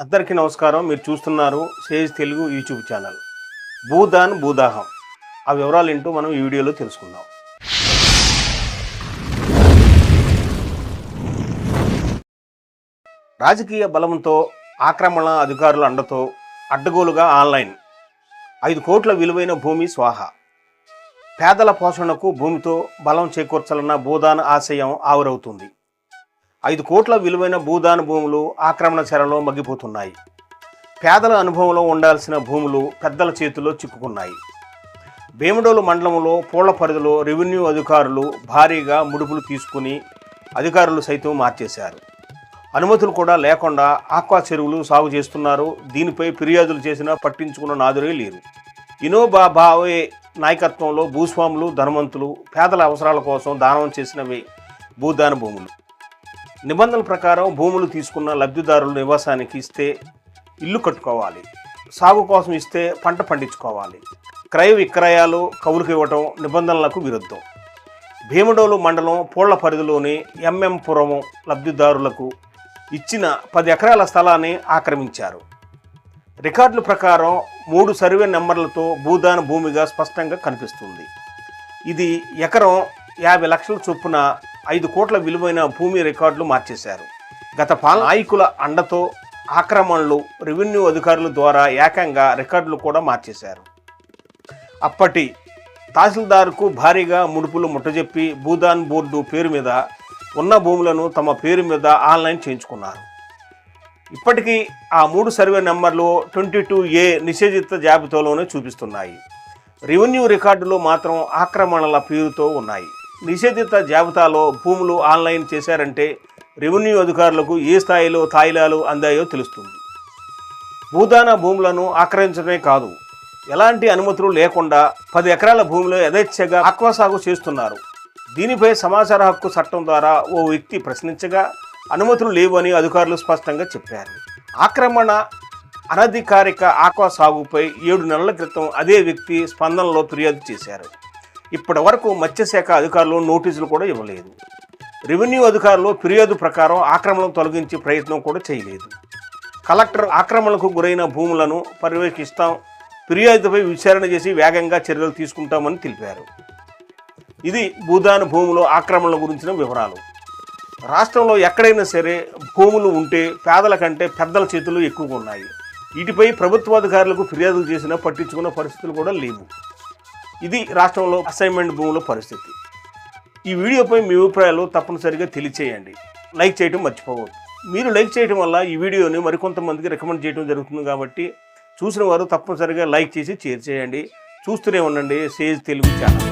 అందరికీ నమస్కారం. మీరు చూస్తున్నారు Sage Telugu YouTube channel. Bhoodan భూదాహం. ఆ వివరాలు ఏంటో మనం ఈ వీడియోలో తెలుసుకుందాం. రాజకీయ బలంతో ఆక్రమణ అధికారుల అండతో అడ్డగోలుగా ఆన్లైన్. ఐదు కోట్ల విలువైన భూమి స్వాహ. పేదల పోషణకు భూమితో బలం చేకూర్చాలన్న భూదాన ఆశయం ఆవిరవుతుంది. ఐదు కోట్ల విలువైన భూదాన భూములు ఆక్రమణ చెరలో మగ్గిపోతున్నాయి. పేదల అనుభవంలో ఉండాల్సిన భూములు పెద్దల చేతుల్లో చిక్కుకున్నాయి. భీమడోలు మండలంలో పూళ్ళ పరిధిలో రెవెన్యూ అధికారులు భారీగా ముడుపులు తీసుకుని అధికారులు సైతం మార్చేశారు. అనుమతులు కూడా లేకుండా ఆక్వా చెరువులు సాగు చేస్తున్నారు. దీనిపై ఫిర్యాదులు చేసినా పట్టించుకున్న నాదురే లేరు. ఇనోబా భావే నాయకత్వంలో భూస్వాములు ధనవంతులు పేదల అవసరాల కోసం దానం చేసినవి భూదాన భూములు నిబంధనల ప్రకారం భూములు తీసుకున్న లబ్ధిదారుల నివాసానికి ఇస్తే ఇల్లు కట్టుకోవాలి. సాగు కోసం ఇస్తే పంట పండించుకోవాలి. క్రయ విక్రయాలు కవులకు ఇవ్వటం నిబంధనలకు విరుద్ధం. భీమడోలు మండలం పూళ్ళ పరిధిలోని ఎంఎంపురం లబ్ధిదారులకు ఇచ్చిన పది ఎకరాల స్థలాన్ని ఆక్రమించారు. రికార్డుల ప్రకారం మూడు సర్వే నెంబర్లతో భూదాన భూమిగా స్పష్టంగా కనిపిస్తుంది. ఇది ఎకరం యాభై లక్షల చొప్పున ఐదు కోట్ల విలువైన భూమి రికార్డులు మార్చేశారు. గత పాల నాయకుల అండతో ఆక్రమణలు రెవెన్యూ అధికారుల ద్వారా ఏకంగా రికార్డులు కూడా మార్చేశారు. అప్పటి తహసీల్దార్కు భారీగా ముడుపులు ముట్టజెప్పి భూదాన్ బోర్డు పేరు మీద ఉన్న భూములను తమ పేరు మీద ఆన్లైన్ చేయించుకున్నారు. ఇప్పటికీ ఆ మూడు సర్వే నెంబర్లు ట్వంటీ టూ ఏ నిషేధిత జాబితాలోనే చూపిస్తున్నాయి. రెవెన్యూ రికార్డులు మాత్రం ఆక్రమణల పేరుతో ఉన్నాయి. నిషేధిత జాబితాలో భూములు ఆన్లైన్ చేశారంటే రెవెన్యూ అధికారులకు ఏ స్థాయిలో తాయిలాలు అందాయో తెలుస్తుంది. భూదాన భూములను ఆక్రమించడమే కాదు ఎలాంటి అనుమతులు లేకుండా పది ఎకరాల భూమిలో యథేచ్ఛగా ఆక్వా సాగు చేస్తున్నారు. దీనిపై సమాచార హక్కు చట్టం ద్వారా ఓ వ్యక్తి ప్రశ్నించగా అనుమతులు లేవు అని అధికారులు స్పష్టంగా చెప్పారు. ఆక్రమణ అనధికారిక ఆక్వా సాగుపై ఏడు నెలల క్రితం అదే వ్యక్తి స్పందనలో ఫిర్యాదు చేశారు. ఇప్పటి వరకు మత్స్యశాఖ అధికారులు నోటీసులు కూడా ఇవ్వలేదు. రెవెన్యూ అధికారులు ఫిర్యాదు ప్రకారం ఆక్రమణను తొలగించే ప్రయత్నం కూడా చేయలేదు. కలెక్టర్ ఆక్రమణకు గురైన భూములను పర్యవేక్షిస్తాం ఫిర్యాదుపై విచారణ చేసి వేగంగా చర్యలు తీసుకుంటామని తెలిపారు. ఇది భూదాన భూములు ఆక్రమణల గురించిన వివరాలు. రాష్ట్రంలో ఎక్కడైనా సరే భూములు ఉంటే పేదల కంటే పెద్దల చేతులు ఎక్కువగా ఉన్నాయి. వీటిపై ప్రభుత్వాధికారులకు ఫిర్యాదులు చేసినా పట్టించుకున్న పరిస్థితులు కూడా లేవు. ఇది రాష్ట్రంలో అసైన్మెంట్ భూముల పరిస్థితి. ఈ వీడియోపై మీ అభిప్రాయాలు తప్పనిసరిగా తెలియచేయండి. లైక్ చేయడం మర్చిపోవద్దు. మీరు లైక్ చేయడం వల్ల ఈ వీడియోని మరికొంతమందికి రికమెండ్ చేయడం జరుగుతుంది కాబట్టి చూసిన వారు తప్పనిసరిగా లైక్ చేసి షేర్ చేయండి. చూస్తూనే ఉండండి. Sage Telugu channel.